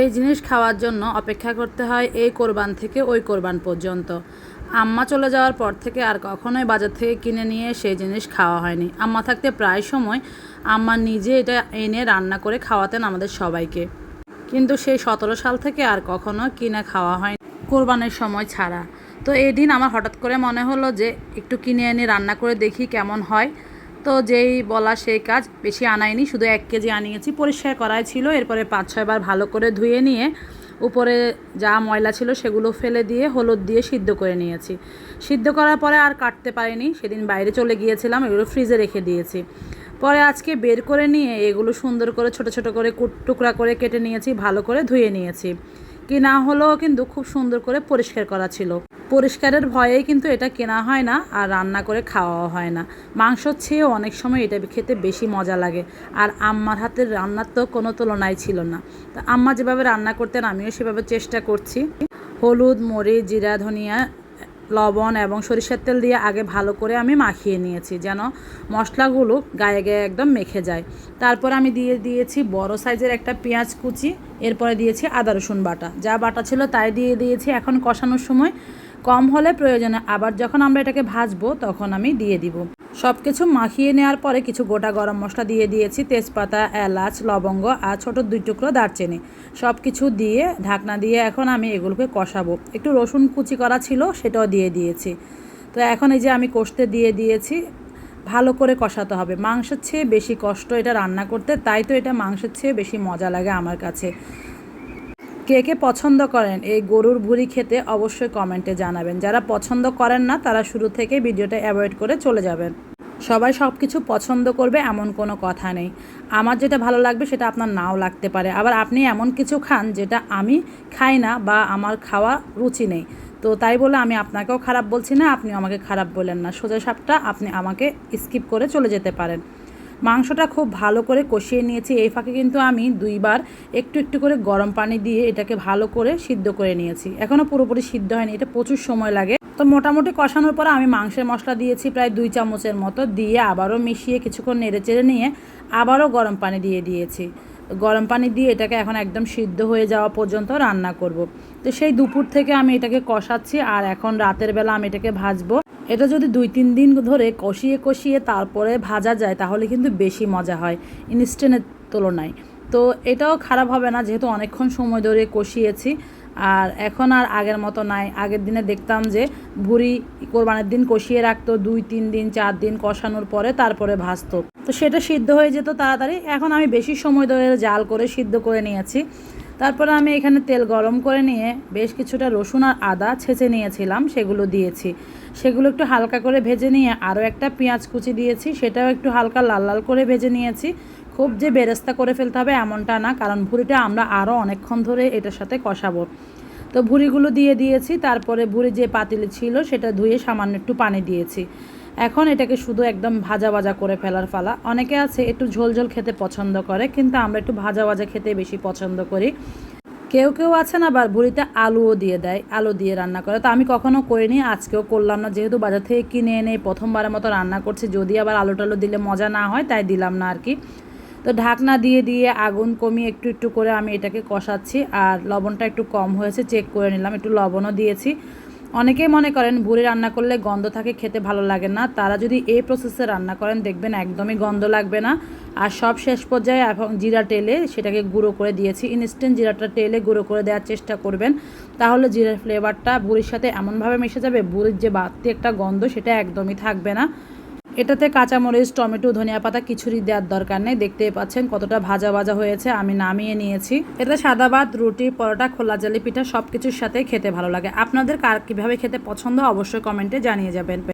এই জিনিস খাওয়ার জন্য অপেক্ষা করতে হয় এই কোরবান থেকে ওই কোরবান পর্যন্ত। আম্মা চলে যাওয়ার পর থেকে আর কখনোই বাজার থেকে কিনে নিয়ে সেই জিনিস খাওয়া হয়নি। আম্মা থাকতে প্রায় সময় আম্মা নিজে এটা এনে রান্না করে খাওয়াতেন আমাদের সবাইকে। কিন্তু সেই সতেরো সাল থেকে আর কখনো কিনে খাওয়া হয়নি কোরবানের সময় ছাড়া। তো এই দিন আমার হঠাৎ করে মনে হলো যে একটু কিনে এনে রান্না করে দেখি কেমন হয়। তো যেই বলা সেই কাজ, বেশি আনাইনি, শুধু এক কেজি আনিয়েছি, পরিষ্কার করাই ছিল, এরপরে পাঁচ ছয়বার ভালো করে ধুয়ে নিয়ে উপরে যা ময়লা ছিল সেগুলো ফেলে দিয়ে হলুদ দিয়ে সিদ্ধ করে নিয়েছি। সিদ্ধ করার পরে আর কাটতে পারিনি, সেদিন বাইরে চলে গিয়েছিলাম, এগুলো ফ্রিজে রেখে দিয়েছি। পরে আজকে বের করে নিয়ে এগুলো সুন্দর করে ছোট ছোট করে টুকরা করে কেটে নিয়েছি, ভালো করে ধুয়ে নিয়েছি। কি না হলেও কিন্তু খুব সুন্দর করে পরিষ্কার করা ছিল। পরিষ্কারের ভয়েই কিন্তু এটা কেনা হয় না আর রান্না করে খাওয়াও হয় না। মাংসর চেয়েও অনেক সময় এটা খেতে বেশি মজা লাগে। আর আম্মার হাতের রান্নার তো কোনো তুলনায় ছিল না। তা আম্মা যেভাবে রান্না করতেন, আমিও সেভাবে চেষ্টা করছি। হলুদ, মরিচ, জিরা, ধনিয়া, লবণ এবং সরিষার তেল দিয়ে আগে ভালো করে আমি মাখিয়ে নিয়েছি যেন মশলাগুলো গায়ে গায়ে একদম মেখে যায়। তারপর আমি দিয়ে দিয়েছি বড় সাইজের একটা পেঁয়াজ কুচি, এরপরে দিয়েছি আদা রসুন বাটা। যা বাটা ছিল তাই দিয়ে দিয়েছি। এখন কষানোর সময় কম হলে প্রয়োজনে আবার যখন আমরা এটাকে ভাজবো, তখন আমি দিয়ে দিব। সব কিছু মাখিয়ে নেওয়ার পরে কিছু গোটা গরম মশলা দিয়ে দিয়েছি, তেজপাতা, এলাচ, লবঙ্গ আর ছোট দুই টুকরো দারচিনি। সব কিছু দিয়ে ঢাকনা দিয়ে এখন আমি এগুলোকে কষাবো। একটু রসুন কুচি করা ছিল, সেটাও দিয়ে দিয়েছি। তো এখন এই যে আমি কষতে দিয়ে দিয়েছি, ভালো করে কষাতে হবে। মাংসের চেয়ে বেশি কষ্ট এটা রান্না করতে, তাই তো এটা মাংসের চেয়ে বেশি মজা লাগে আমার কাছে। কে কে পছন্দ করেন এই গরুর ভুড়ি খেতে অবশ্যই কমেন্টে জানাবেন। যারা পছন্দ করেন না, তারা শুরু থেকে ভিডিওটা অ্যাভয়েড করে চলে যাবেন। সবাই সব কিছু পছন্দ করবে এমন কোনো কথা নেই। আমার যেটা ভালো লাগবে সেটা আপনার নাও লাগতে পারে। আবার আপনি এমন কিছু খান যেটা আমি খাই না বা আমার খাওয়া রুচি নেই। তো তাই বলে আমি আপনাকেও খারাপ বলছি না আপনি আমাকে খারাপ বলেন না। সোজা সাপটা আপনি আমাকে স্কিপ করে চলে যেতে পারেন। মাংসটা খুব ভালো করে কষিয়ে নিয়েছি। এই ফাঁকে কিন্তু আমি দুইবার একটু একটু করে গরম পানি দিয়ে এটাকে ভালো করে সিদ্ধ করে নিয়েছি। এখনও পুরোপুরি সিদ্ধ হয়নি, এটা প্রচুর সময় লাগে। তো মোটামুটি কষানোর পর আমি মাংসের মশলা দিয়েছি প্রায় দুই চামচের মতো, দিয়ে আবারও মিশিয়ে কিছুক্ষণ নেড়ে চেড়ে নিয়ে আবারও গরম পানি দিয়ে দিয়েছি। গরম পানি দিয়ে এটাকে এখন একদম সিদ্ধ হয়ে যাওয়া পর্যন্ত রান্না করব। তো সেই দুপুর থেকে আমি এটাকে কষাচ্ছি আর এখন রাতের বেলা আমি এটাকে ভাজবো। এটা যদি দুই তিন দিন ধরে কষিয়ে কষিয়ে তারপরে ভাজা যায় তাহলে কিন্তু বেশি মজা হয় ইনস্ট্যান্টের তুলনায়। তো এটাও খারাপ হবে না, যেহেতু অনেকক্ষণ সময় ধরে কষিয়েছি। আর এখন আর আগের মতো নাই। আগের দিনে দেখতাম যে ভুড়ি কোরবানের দিন কষিয়ে রাখতো, দুই তিন দিন, চার দিন কষানোর পরে তারপরে ভাজতো। তো সেটা সিদ্ধ হয়ে যেত তাড়াতাড়ি। এখন আমি বেশি সময় ধরে জাল করে সিদ্ধ করে নিয়েছি। তারপরে আমি এখানে তেল গরম করে নিয়ে বেশ কিছুটা রসুন আর আদা ছেঁচে নিয়েছিলাম, সেগুলো দিয়েছি। সেগুলো একটু হালকা করে ভেজে নিয়ে আরও একটা পেঁয়াজ কুচি দিয়েছি, সেটাও একটু হালকা লাল লাল করে ভেজে নিয়েছি। খুব যে বেরেস্তা করে ফেলতে হবে এমনটা না, কারণ ভুড়িটা আমরা আরও অনেকক্ষণ ধরে এটার সাথে কষাবো। তো ভুড়িগুলো দিয়ে দিয়েছি, তারপরে ভুড়ি যে পাতিল ছিল সেটা ধুয়ে সামান্য একটু পানি দিয়েছি। এখন এটাকে শুধু একদম ভাজা ভাজা করে ফেলার ফালা অনেকে আছে একটু ঝোল ঝোল খেতে পছন্দ করে, কিন্তু আমরা একটু ভাজা ভাজা খেতে বেশি পছন্দ করি। কেউ কেউ আছে না আবার ভুড়িতে আলুও দিয়ে দেয়, আলু দিয়ে রান্না করে। তো আমি কখনও করিনি, আজকেও করলাম না। যেহেতু বাজার থেকে কিনে এনে প্রথমবারের মতো রান্না করছি, যদি আবার আলু টালু দিলে মজা না হয়, তাই দিলাম না আর কি। তো ঢাকনা দিয়ে দিয়ে আগুন কমিয়ে একটু একটু করে আমি এটাকে কষাচ্ছি, আর লবণটা একটু কম হয়েছে চেক করে নিলাম। একটু লবণও দিয়েছি। অনেকেই মনে করেন ভুড়ি রান্না করলে গন্ধ থাকে, খেতে ভালো লাগে না। তারা যদি এই প্রসেসে রান্না করেন, দেখবেন একদমই গন্ধ লাগবে না। আর সব শেষ পর্যায়ে এখন জিরা টেলে সেটাকে গুঁড়ো করে দিয়েছি। ইনস্ট্যান্ট জিরাটা টেলে গুঁড়ো করে দেওয়ার চেষ্টা করবেন। তাহলে জিরার ফ্লেভারটা ভুড়ির সাথে এমনভাবে মিশে যাবে ভুড়ির যে বাড়তি একটা গন্ধ সেটা একদমই থাকবে না। এটাতে কাঁচামরিচ, টমেটো, ধনিয়া পাতা কিছুরই দেওয়ার দরকার নেই। দেখতেই পাচ্ছেন কতটা ভাজা ভাজা হয়েছে, আমি নামিয়ে নিয়েছি। এটা সাদা ভাত, রুটি, পরোটা, খোলা জালি পিঠা সব কিছুর সাথে খেতে ভালো লাগে। আপনাদের কার কীভাবে খেতে পছন্দ, অবশ্যই কমেন্টে জানিয়ে যাবেন।